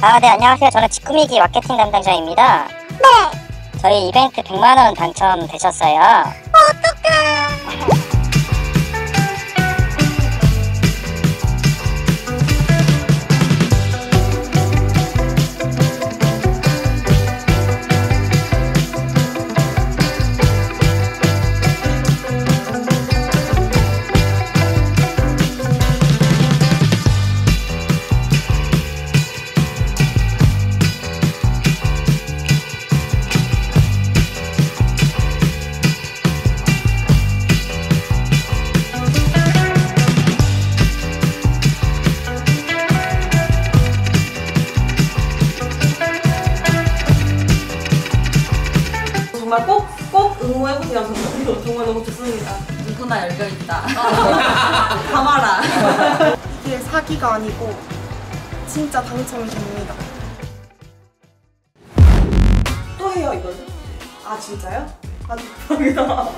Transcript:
아, 네, 안녕하세요. 저는 직구미기 마케팅 담당자입니다. 네. 저희 이벤트 100만원 당첨되셨어요. 정말 꼭, 꼭 응모해보세요. 정말, 정말 너무 좋습니다. 누구나 열려있다. 가마라. 이게 사기가 아니고 진짜 당첨이 됩니다. 또 해요, 이거는? 아, 진짜요? 아, 감사합니다.